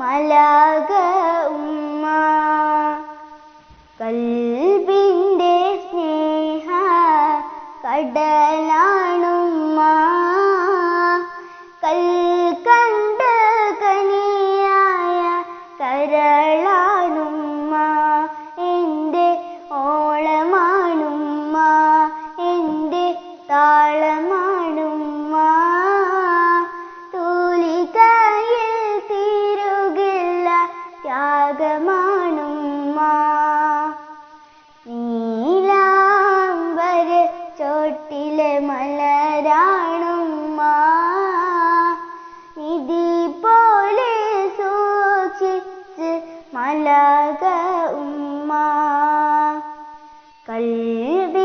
മലാക ഉമ്മ. കൽബിന്റെ സ്നേഹ കടലാണുമ്മ. കൽ കണ്ട കനിയായ കരളാ ത്യാഗമാണുമ്മ നീലാംബര ചോട്ടിലെ മലരാണുമ്മ. നിധി പോലെ സൂക്ഷിച്ച് മലക ഉമ്മ. കൽവി